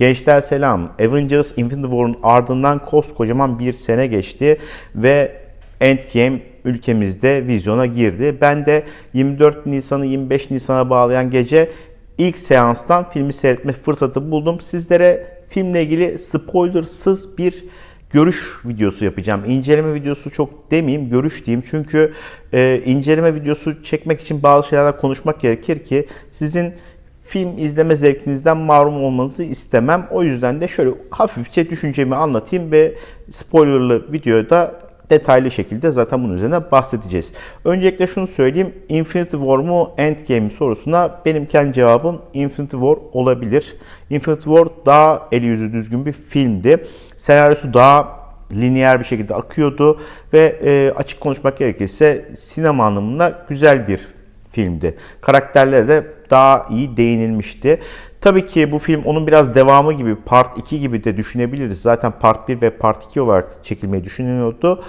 Gençler selam. Avengers Infinity War'un ardından koskocaman bir sene geçti ve Endgame ülkemizde vizyona girdi. Ben de 24 Nisan'ı 25 Nisan'a bağlayan gece ilk seanstan filmi seyretme fırsatı buldum. Sizlere filmle ilgili spoilersız bir görüş videosu yapacağım. İnceleme videosu çok demeyeyim, görüş diyeyim. Çünkü e, inceleme videosu çekmek için bazı şeylerden konuşmak gerekir ki sizin film izleme zevkinizden mahrum olmanızı istemem. O yüzden de şöyle hafifçe düşüncemi anlatayım ve spoilerlı videoda detaylı şekilde zaten bunun üzerine bahsedeceğiz. Öncelikle şunu söyleyeyim. Infinity War mu Endgame sorusuna benim kendi cevabım Infinity War olabilir. Infinity War daha eli yüzü düzgün bir filmdi. Senaryosu daha lineer bir şekilde akıyordu ve e, açık konuşmak gerekirse sinema anlamında güzel bir filmdi. Karakterlere de daha iyi değinilmişti. Tabii ki bu film onun biraz devamı gibi, part 2 gibi de düşünebiliriz. Zaten part 1 ve part 2 olarak çekilmeyi düşünülüyordu.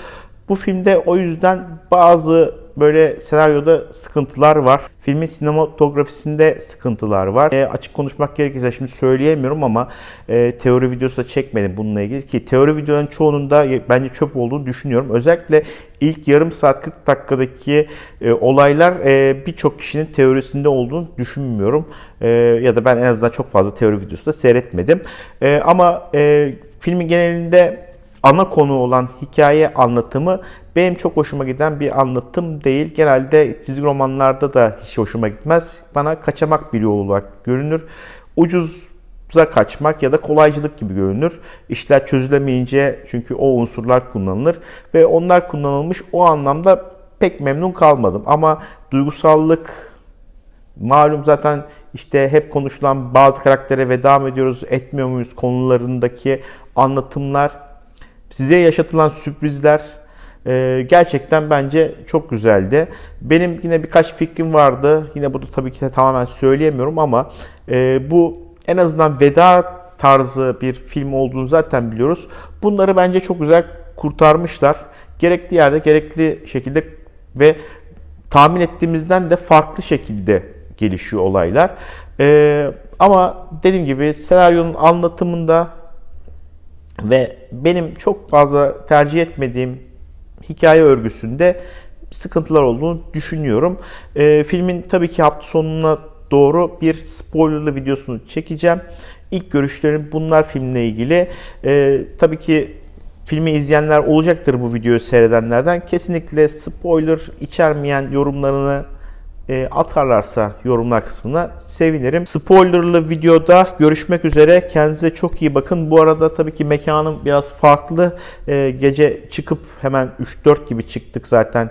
Bu filmde o yüzden bazı böyle senaryoda sıkıntılar var. Filmin sinematografisinde sıkıntılar var. E, açık konuşmak gerekirse şimdi söyleyemiyorum ama e, teori videosu da çekmedim bununla ilgili ki teori videoların çoğunun da bence çöp olduğunu düşünüyorum. Özellikle ilk yarım saat 40 dakikadaki e, olaylar e, birçok kişinin teorisinde olduğunu düşünmüyorum. E, ya da ben en azından çok fazla teori videosu da seyretmedim. E, ama e, filmin genelinde ana konu olan hikaye anlatımı benim çok hoşuma giden bir anlatım değil. Genelde çizgi romanlarda da hiç hoşuma gitmez. Bana kaçamak bir yol olarak görünür. Ucuza kaçmak ya da kolaycılık gibi görünür. İşler çözülemeyince çünkü o unsurlar kullanılır ve onlar kullanılmış o anlamda pek memnun kalmadım. Ama duygusallık malum zaten işte hep konuşulan bazı karaktere veda mı ediyoruz, etmiyor muyuz konularındaki anlatımlar size yaşatılan sürprizler e, gerçekten bence çok güzeldi. Benim yine birkaç fikrim vardı. Yine burada tabii ki de tamamen söyleyemiyorum ama e, bu en azından veda tarzı bir film olduğunu zaten biliyoruz. Bunları bence çok güzel kurtarmışlar. Gerekli yerde gerekli şekilde ve tahmin ettiğimizden de farklı şekilde gelişiyor olaylar. E, ama dediğim gibi senaryonun anlatımında ve benim çok fazla tercih etmediğim hikaye örgüsünde sıkıntılar olduğunu düşünüyorum. E, filmin tabii ki hafta sonuna doğru bir spoilerlı videosunu çekeceğim. İlk görüşlerim bunlar filmle ilgili. E, tabii ki filmi izleyenler olacaktır bu videoyu seyredenlerden. Kesinlikle spoiler içermeyen yorumlarını atarlarsa yorumlar kısmına sevinirim. Spoilerlı videoda görüşmek üzere. Kendinize çok iyi bakın. Bu arada tabii ki mekanım biraz farklı. E, gece çıkıp hemen 3-4 gibi çıktık zaten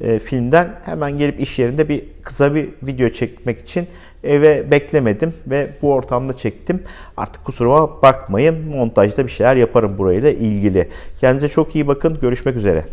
e, filmden. Hemen gelip iş yerinde bir kısa bir video çekmek için eve beklemedim ve bu ortamda çektim. Artık kusuruma bakmayın. Montajda bir şeyler yaparım burayla ilgili. Kendinize çok iyi bakın. Görüşmek üzere.